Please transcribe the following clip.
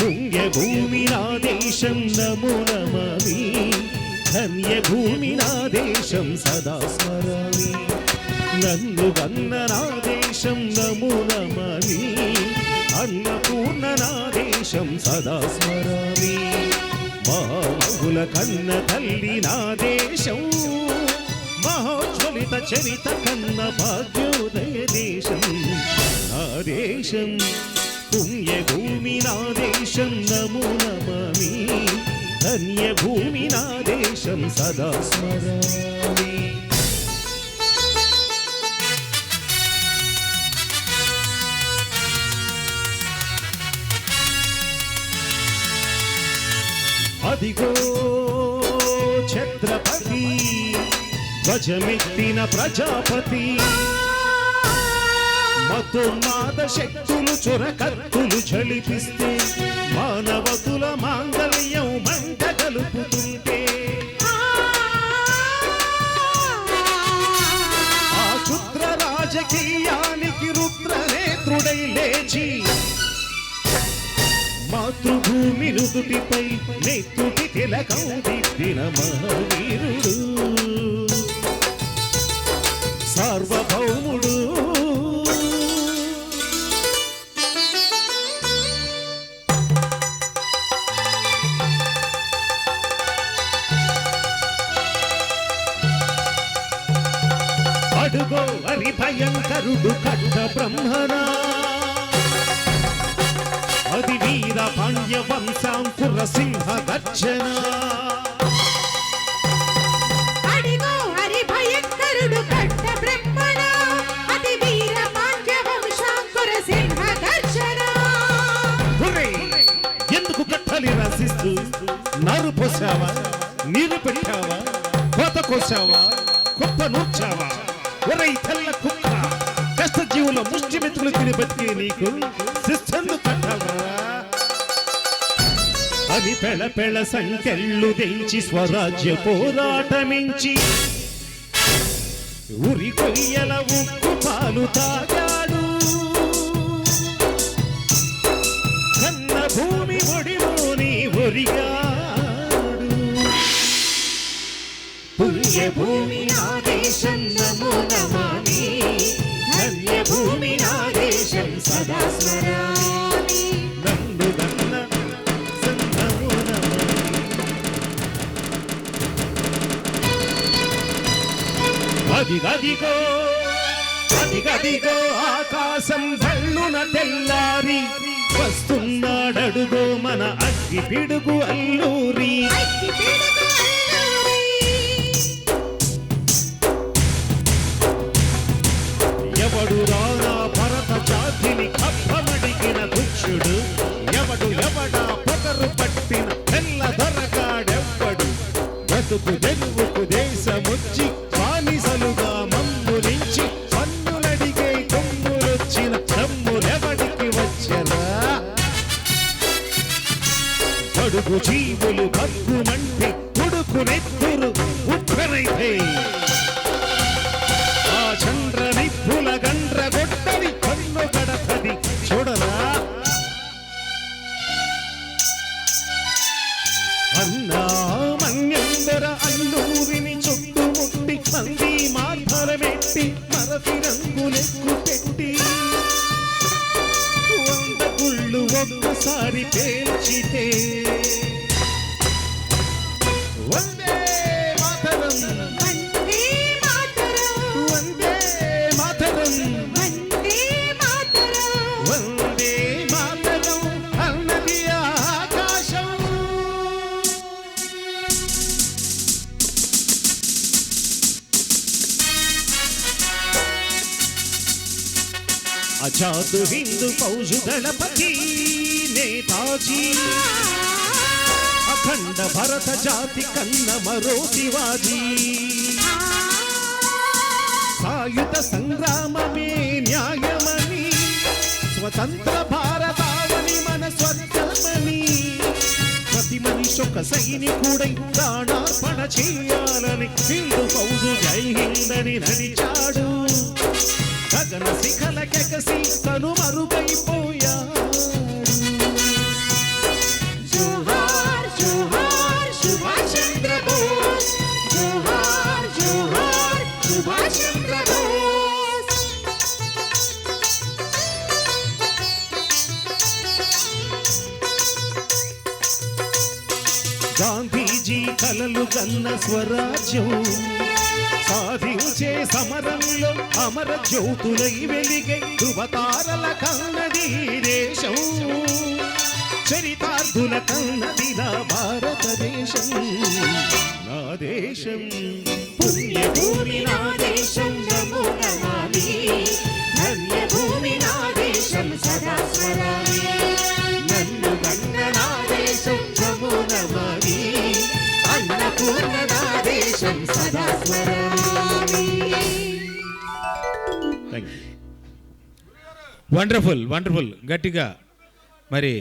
పుణ్యభూమి నా దేశం నమో నమామి. ధన్యభూమి నా దేశం సదా స్మరామి నన్ను వన్న నా దేశం నమో నమామి. అన్నపూర్ణ నా దేశం సదా స్మరామి మహామహుల కన్న తల్లి నా దేశం. మహోజ్వలిత చరిత కన్న భాగ్యోదయ దేశం. నా దేశం పుణ్యభూమి నా దేశం నమో నమామి. ధన్యభూమి నా దేశం సదా స్మరామి. అదిగో ఛత్రపతి ధ్వజమెత్తిన ప్రజాపతి. మతోన్మాద శక్తులు చొరకత్తులు చలిపిస్తే మానవతుల మాంగళ్యం మంట కలుపుతుంటే. ఆ చుద్ర రాజకీయానికి రుద్రనేత్రుడై లేచి మాతృభూమి రుదుటిపై నెత్తుటి తిలకం దిద్దిన మహావీరుడు. సార్వభౌముడు భయంకరుడు కట్ట బ్రహ్మనా? అది వీర పాండ్య వంశాంకుర సింహ ఒరేయ్! ఎందుకు కట్టాలి రాసిస్తూ? నారు పోసావా నీరు పెట్టావా? కోత కోసావా కుప్ప నూర్చావా? ఒరై తెల్ల కుక్క కష్టజీవుల ముష్టి మెతుకులు తిని బతికే నీకు శిస్తందు కట్టాలరా అని పెళ పెళ సంఖ్యలు దించి స్వరాజ్య పోరాటమించి ఉరి కొయ్యల ఉక్కు పాలు తాగా అదిగదిగో అదిగదిగో ఆకాశం భల్లున తెల్లారి వస్తున్నాడడుగో మన అగ్గి పిడుగు అల్లూరి. ఎవడు రా కడుపు జీవులు భగ్గుమంటి కొడుకు నెత్తురు ఉప్పరైతే ఆ చంద్ర నిప్పుల గండ్ర గొట్టని కన్ను గడపది చూడరా. అన్నా మన్యందర అల్లూరిని చుట్టుముట్టి మంది మార్ధరమెట్టి మరసి రంగులెక్కు పెట్టి. వంద గుళ్ళు ఒక్కసారి పేరు అజాదు హిందూ పౌజు దళపతి నేతాజీ. అఖండ భరత జాతి కన్న మరో శివాజీ. సాయుధ సంగ్రామమే న్యాయమని స్వతంత్ర భారతావని మన స్వర్గమని ప్రతి మనిషి ఒక సైనికుడై ప్రాణార్పణ చేయాలని హిందూ పౌజు జై హిందని నడిచాడు. గగన శిఖల కెకసి తను మరుగైపోయాడు జోహార్ గాంధీజీ కలలు కన్న స్వరాజ్యం సాధించే సమరంలో అమర జ్యోతులై వెలిగై ధృవతారల కన్నది దేశం. చరితార్థుల కన్నది నా భారతదేశం నా దేశం పుణ్యభూమి నా దేశం. వండర్ఫుల్ వండర్ఫుల్ గట్టిగా. మరి